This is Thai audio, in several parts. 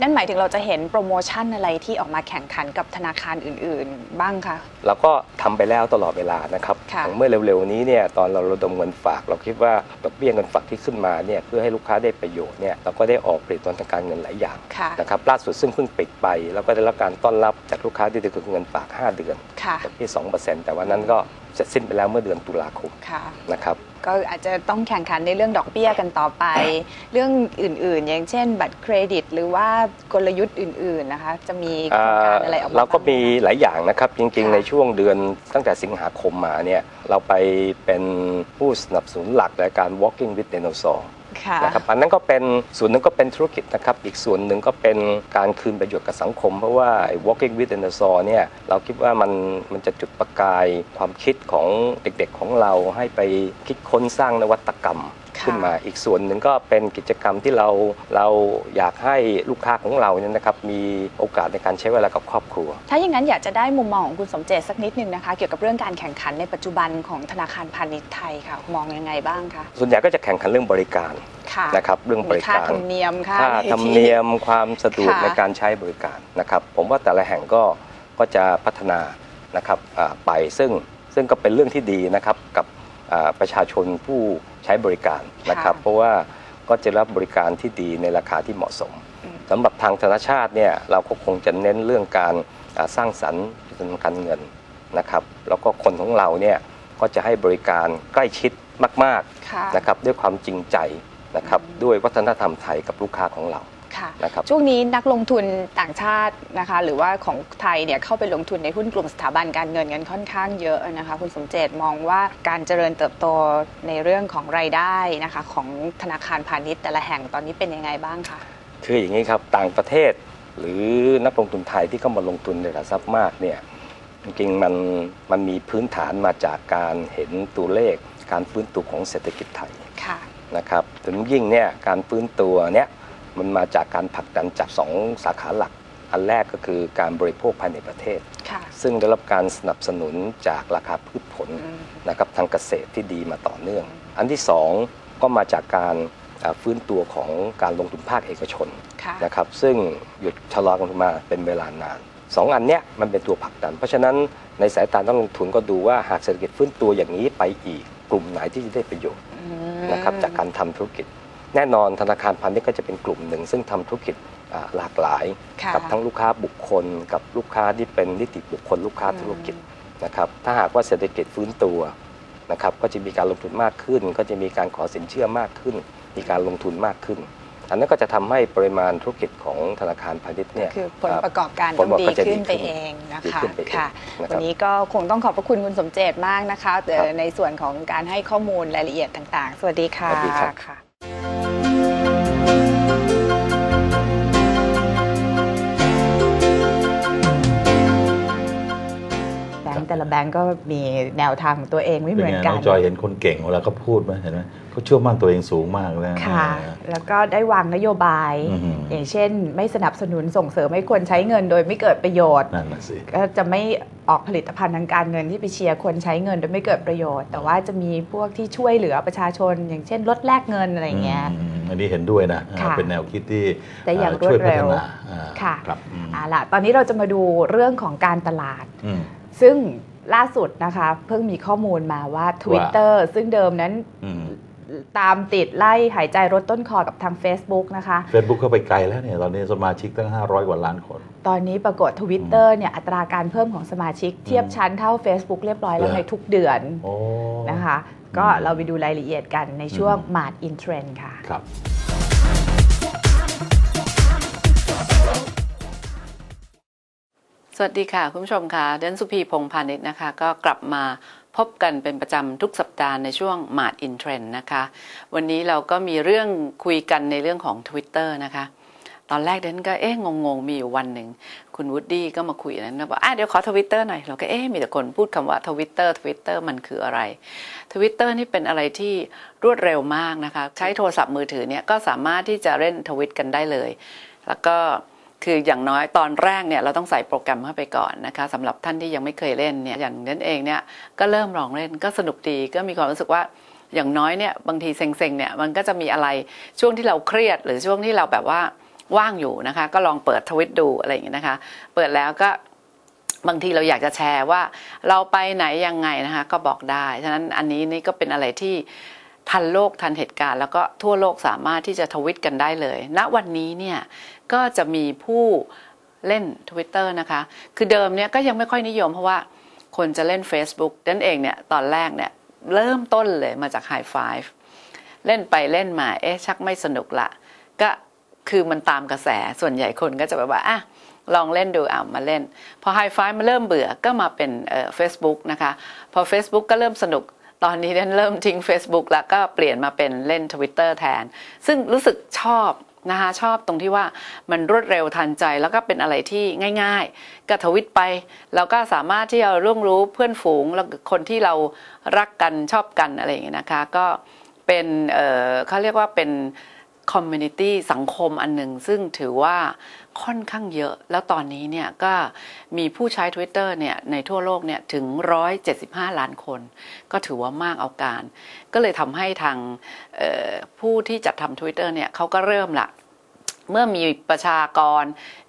นั่นหมายถึงเราจะเห็นโปรโมชั่นอะไรที่ออกมาแข่งขันกับธนาคารอื่นๆ บ้างคะ เราก็ทำไปแล้วตลอดเวลานะครับค่ะอย่างเมื่อเร็วๆนี้เนี่ยตอนเราระดมเงินฝาก เราคิดว่าดอกเบี้ยเงินฝากที่ขึ้นมาเนี่ยเพื่อให้ลูกค้าได้ประโยชน์เนี่ยเราก็ได้ออกผลิตภัณฑ์ทางการเงินหลายอย่างค่ะนะครับล่าสุดซึ่งเพิ่งปิดไป แล้วก็ได้รับการต้อนรับจากลูกค้าที่ถือเงินฝาก 5 เดือนค่ะดอกเบี้ย2%แต่ว่านั้นก็เสร็จสิ้นไปแล้วเมื่อเดือนตุลาคมค่ะนะครับ ก็อาจจะต้องแข่งขันในเรื่องดอกเบี้ยกันต่อไป เรื่องอื่นๆ อย่างเช่น บัตรเครดิต หรือว่ากลยุทธ์อื่นๆนะคะจะมีโครงการอะไรออกมาเราก็มีบ้างไหหลายอย่างนะครับจริงค่ะๆในช่วงเดือนตั้งแต่สิงหาคมมาเนี่ยเราไปเป็นผู้สนับสนุนหลักในการ Walking with Dinosaur ค่ะนะครับอันนั้นก็เป็นส่วนหนึ่งก็เป็นธุรกิจนะครับ อีกส่วนหนึ่งก็เป็นการคืนประโยชน์กับสังคม เพราะว่า Walking with Dinosaur เนี่ยเราคิดว่ามันมันจะจุดประกายความคิดของเด็กๆของเราให้ไปคิดค้นสร้างนวัตกรรม ขึ้นมา อีกส่วนหนึ่งก็เป็นกิจกรรมที่เราเราอยากให้ลูกค้าของเราเนี่ยนะครับมีโอกาสในการใช้เวลากับครอบครัว ถ้าอย่างนั้นอยากจะได้มุมมองของคุณสมเจตสักนิดนึงนะคะเกี่ยวกับเรื่องการแข่งขันในปัจจุบันของธนาคารพาณิชย์ไทยค่ะมองยังไงบ้างคะส่วนใหญ่ก็จะแข่งขันเรื่องบริการค่ะนะครับเรื่องบมีริค่าการธรรมเนียมค่าค่าธรรมเนียมความสะดวกค่ะในการใช้บริการนะครับ ผมว่าแต่ละแห่งก็ก็จะพัฒนานะครับอ่าไปซึ่งซึ่งก็เป็นเรื่องที่ดีนะครับกับอ่าประชาชนผู้ใช้บริการนะครับ เพราะว่าก็จะรับบริการที่ดีในราคาที่เหมาะสมอืมสำหรับทางธนาชาติเนี่ยเราก็คงจะเน้นเรื่องการอ่าสร้างสรรค์ผลิตภัณฑ์การเงินนะครับ แล้วก็คนของเราเนี่ยก็จะให้บริการใกล้ชิดมากค่ะๆนะครับ ด้วยความจริงใจนะครับ ด้วยวัฒนธรรมไทยกับลูกค้าของเรา ค่ะนะครับช่วงนี้นักลงทุนต่างชาตินะคะ หรือว่าของไทยเนี่ยเข้าไปลงทุนในหุ้นกลุ่มสถาบันการเงินกันค่อนข้างเยอะนะคะ คุณสมเจตมองว่าการเจริญเติบโตในเรื่องของรายได้นะคะของธนาคารพาณิชย์แต่ละแห่งตอนนี้เป็นยังไงบ้างคะคืออย่างนี้ครับต่างประเทศ หรือนักลงทุนไทยที่เข้ามาลงทุนในตลาดทรัพย์มากเนี่ยจริงๆมันมันมีพื้นฐานมาจากการเห็นตัวเลขการฟื้นตัวของเศรษฐกิจไทยค่ะนะครับถึงยิ่งเนี่ยการฟื้นตัวเนี่ย มันมาจากการผลักดันจากสองสาขาหลัก อันแรกก็คือการบริโภคภายในประเทศค่ะซึ่งได้รับการสนับสนุนจากราคาพืชผลอืมนะครับทางเกษตรที่ดีมาต่อเนื่อง อันที่สองก็มาจากการอ่าฟื้นตัวของการลงทุนภาคเอกชนค่ะนะครับซึ่งหยุดชะลอกันมาเป็นเวลานานสองอันเนี้ยมันเป็นตัวผลักดัน เพราะฉะนั้นในสายตานักลงทุนก็ดูว่าหากเศรษฐกิจฟื้นตัวอย่างนี้ไปอีกกลุ่มไหนที่จะได้ประโยชน์อืมนะครับจากการทำธุรกิจ แน่นอนธนาคารพาณิชย์ก็จะเป็นกลุ่มหนึ่ง ซึ่งทำธุรกิจอ่าหลากหลายค่ะกับทั้งลูกค้าบุคคล กับลูกค้าที่เป็นนิติบุคคลลูกค้าธุรกิจนะครับถ้าหากว่าเศรษฐกิจฟื้นตัวนะครับก็จะมีการลงทุนมากขึ้น ก็จะมีการขอสินเชื่อมากขึ้น มีการลงทุนมากขึ้น อันนั้นก็จะทำให้ปริมาณธุรกิจของธนาคารพาณิชย์เนี่ยคือผลประกอบการผต้ลองประดีกอบการจะขึ้นไปดีขึ้นเองนะดีคะขึ้นไปเองค่ะนะครับวันนี้ก็คงต้องขอบพระคุณคุณสมเจตมากนะคะแต่ครับในส่วนของการให้ข้อมูลรายละเอียดต่างๆ สวัสดีค่ะ แบงค์แต่ละแบงค์ก็มีแนวทางของตัวเองไม่เหเป็นมือนไงกัน้อนงจอยเห็นคนเก่งเวลาเขาพูดไหมเห็นไหมเขาเชื่อมั่นตัวเองสูงมากเลยค่ะ แล้วก็ได้วางนโยบายอือหืออย่างเช่น ไม่สนับสนุนส่งเสริมให้คนใช้เงินโดยไม่เกิดประโยชน์นั่นน่ะสิก็จะไม่ออกผลิตภัณฑ์ทางการเงินที่ไปเชียร์คนใช้เงินโดยไม่เกิดประโยชน์ แต่ว่าจะมีพวกที่ช่วยเหลือประชาชน อย่างเช่น ลดแลกเงินอะไรอย่างเงี้ยอืมอันนี้เห็นด้วยนะค่ะเป็นแนวคิดที่แต่อย่างช่วยรวดเร็พัฒวนาอ่าค่ะครับอืมเอาล่ะตอนนี้เราจะมาดูเรื่องของการตลาดอืม ซึ่งล่าสุดนะคะ เพิ่งมีข้อมูลมาว่า Twitter ซึ่งเดิมนั้นอืมตามติดไล่หายใจรถต้นคอกับทาง Facebook นะคะเฟซบุ๊กเข้าไปไกลแล้วเนี่ย ตอนนี้สมาชิกตั้ง 500 กว่าล้านคน ตอนนี้ปรากฏ Twitter เนี่ยอัตราการเพิ่มของสมาชิกเทียบชั้นเท่า Facebook เรียบร้อยแล้วเหรอในทุกเดือนโอ้นะคะ ก็อืมเราไปดูรายละเอียดกันในช่วงอืม Mart in Trend ค่ะครับ สวัสดีค่ะ คุณผู้ชมค่ะเดนสุพีพงพาณิชย์นะคะ ก็กลับมาพบกันเป็นประจำทุกสัปดาห์ในช่วง Mart in Trend นะคะ วันนี้เราก็มีเรื่องคุยกันในเรื่องของ Twitter นะคะ ตอนแรกเดนก็เอ๊ะงงๆ มีอยู่วันหนึ่ง คุณวูดดี้ก็มาคุยนั้นบอกอะเดี๋ยวขอทวิตเตอร์หน่อย เราก็เอ๊ะมีแต่คนพูดคำว่าทวิตเตอร์ทวิตเตอร์มันคืออะไรทวิตเตอร์นี่เป็นอะไรที่รวดเร็วมากนะคะ ใช้โทรศัพท์มือถือเนี่ยก็สามารถที่จะเล่นทวิตกันได้เลย แล้วก็ คืออย่างน้อยตอนแรกเนี่ยเราต้องใส่โปรแกรมเข้าไปก่อนนะคะสำหรับท่านที่ยังไม่เคยเล่นเนี่ยอย่างนั้นเองเนี่ยก็เริ่มลองเล่นก็สนุกดีก็มีความรู้สึกว่าอย่างน้อยเนี่ยบางทีเซ็งๆเนี่ยมันก็จะมีอะไรช่วงที่เราเครียด หรือช่วงที่เราแบบว่าว่างอยู่นะคะ ก็ลองเปิดทวิตดูอะไรอย่างเงี้ยนะคะ เปิดแล้วก็บางทีเราอยากจะแชร์ว่าเราไปไหนยังไงนะคะ ก็บอกได้ฉะนั้นอันนี้นี่ก็เป็นอะไรที่ทันโลกทันเหตุการณ์แล้วก็ทั่วโลกสามารถที่จะทวิตกันได้เลยณวันนี้เนี่ย ก็จะมีผู้เล่น Twitter นะคะ คือเดิมเนี่ยก็ยังไม่ค่อยนิยมเพราะว่าคนจะเล่น Facebook ดันเองเนี่ยตอนแรกเนี่ยเริ่มต้นเลยมาจาก High Five เล่นไปเล่นมาเอ๊ะชักไม่สนุกละก็คือมันตามกระแสส่วนใหญ่คนก็จะแบบว่าอะลองเล่นดูอะมาเล่น พอ High Five มาเริ่มเบื่อก็มาเป็นเอ่อ Facebook นะคะพอ Facebook ก็เริ่มสนุกตอนนี้เล่นเริ่มทิ้ง Facebook แล้วก็เปลี่ยนมาเป็นเล่น Twitter แทน ซึ่งรู้สึกชอบ นะคะชอบตรงที่ว่ามันรวดเร็วทันใจแล้วก็เป็นอะไรที่ง่าย ๆก็ทวิตไป แล้วก็สามารถที่จะร่วงรู้เพื่อนฝูงแล้วคนที่เรารักกันชอบกันอะไรอย่างเงี้ยนะคะ ก็เป็นเเขาเรียกว่าเป็น คอมมูนิตี้สังคมอันหนึ่งซึ่งถือว่าค่อนข้างเยอะ แล้วตอนนี้เนี่ยก็มีผู้ใช้ Twitter เนี่ยในทั่วโลกเนี่ยถึง 175 ล้านคน ก็ถือว่ามากเอาการ ก็เลยทำให้ทางผู้ที่จัดทำ Twitter เนี่ยเขาก็เริ่มละเมื่อมีประชากร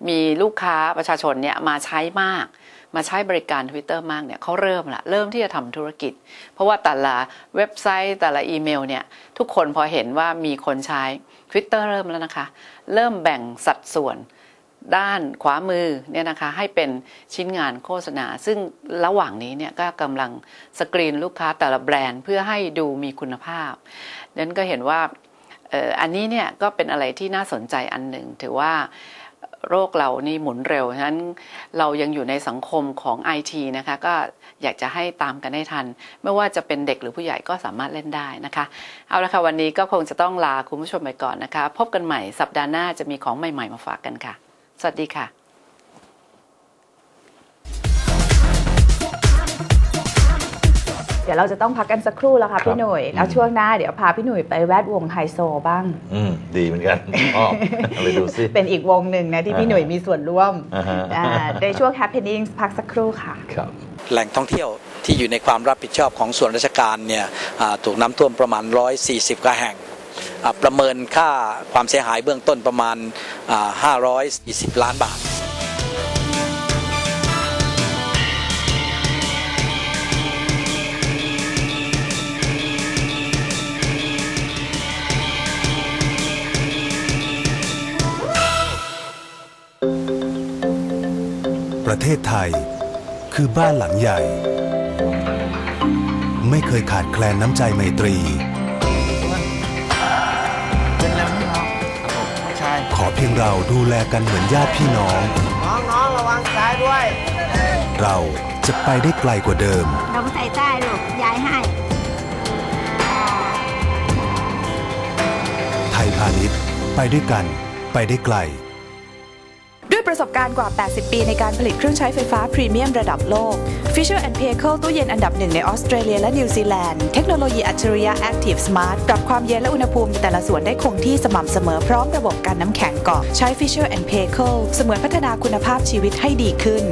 มีลูกค้าประชาชนเนี่ยมาใช้มาก มาใช้บริการ Twitter มากเนี่ยเขาเริ่มละเริ่มที่จะทำธุรกิจ เพราะว่าแต่ละเว็บไซต์แต่ละอีเมลเนี่ยทุกคนพอเห็นว่ามีคนใช้ Twitter เริ่มแล้วนะคะ เริ่มแบ่งสัดส่วนด้านขวามือเนี่ยนะคะให้เป็นชิ้นงานโฆษณา ซึ่งระหว่างนี้เนี่ยก็กำลังสกรีนลูกค้าแต่ละแบรนด์เพื่อให้ดูมีคุณภาพดังนั้นก็เห็นว่าอันนี้เนี่ยก็เป็นอะไรที่น่าสนใจอันหนึ่งถือว่า โรคเรานี่หมุนเร็วฉะนั้นเรายังอยู่ในสังคมของ IT นะคะก็อยากจะให้ตามกันให้ทัน ไม่ว่าจะเป็นเด็กหรือผู้ใหญ่ก็สามารถเล่นได้นะคะ เอาละค่ะวันนี้ก็คงจะต้องลาคุณผู้ชมไปก่อนนะคะ พบกันใหม่สัปดาห์หน้าจะมีของใหม่ ๆ มาฝากกันค่ะ สวัสดีค่ะ ดี๋ยวเราจะต้องพักกันสักครู่แล้วค่ะครับพี่หนุ่ยแล้วช่วงหน้าเดี๋ยวพาพี่หนุ่ยไปแวดวงไฮโซบ้าง อืมดีเหมือนกันอ้อเอาไปดูซิเป็นอีกวงหนึ่งนะที่พี่หนุ่ยมีส่วนร่วมอ่าฮะอ่าในช่วง Happening พักสักครู่ค่ะครับแหล่งท่องเที่ยวที่อยู่ในความรับผิดชอบของส่วนราชการเนี่ยอ่าถูกน้ำท่วมประมาณ 140กว่าแห่งอ่าประเมินค่าความเสียหายเบื้องต้นประมาณอ่า540 ล้านบาท ประเทศไทย คือบ้านหลังใหญ่ ไม่เคยขาดแคลนน้ำใจไมตรีขอเพียงเราดูแลกันเหมือนญาติพี่น้อง น้องๆระวังซ้ายด้วย เราจะไปได้ไกลกว่าเดิมลงใส่ใต้ลูกยายให้ ไทยพาณิชย์ไปด้วยกัน ไปได้ไกลด้วย ประสบการณ์กว่า 80 ปีในการผลิตเครื่องใช้ไฟฟ้าพรีเมียมระดับโลก Fisher p a y c e ตู้เย็นอันดับหนึ่งในออสเตรเลียและนิวซีแลนด์ เทคโนโลยีอัจฉริยะ Active Smart ปรับความเย็นและอุณหภูมิในแต่ละส่วนได้คงที่สม่ำเสมอพร้อมระบบการน้ำแข็งเกาะใช้ Fisher p a y c e เสมือนพัฒนาคุณภาพชีวิตให้ดีขึ้น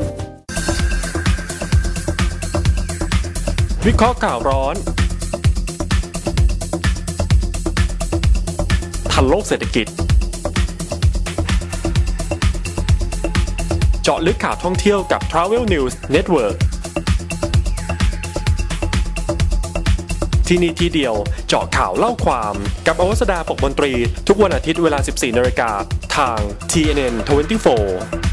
วิเคราะห์ข่าวร้อน ทันโลกเศรษฐกิจ จาะลึกข่าวท่องเที่ยวกับ Travel News Network ที่นี่ที่เดียวเจาะข่าวเล่าความ กับอวสดาปกมนตรี ทุกวันอาทิตย์เวลา 14นาฬิกาทาง TNN 24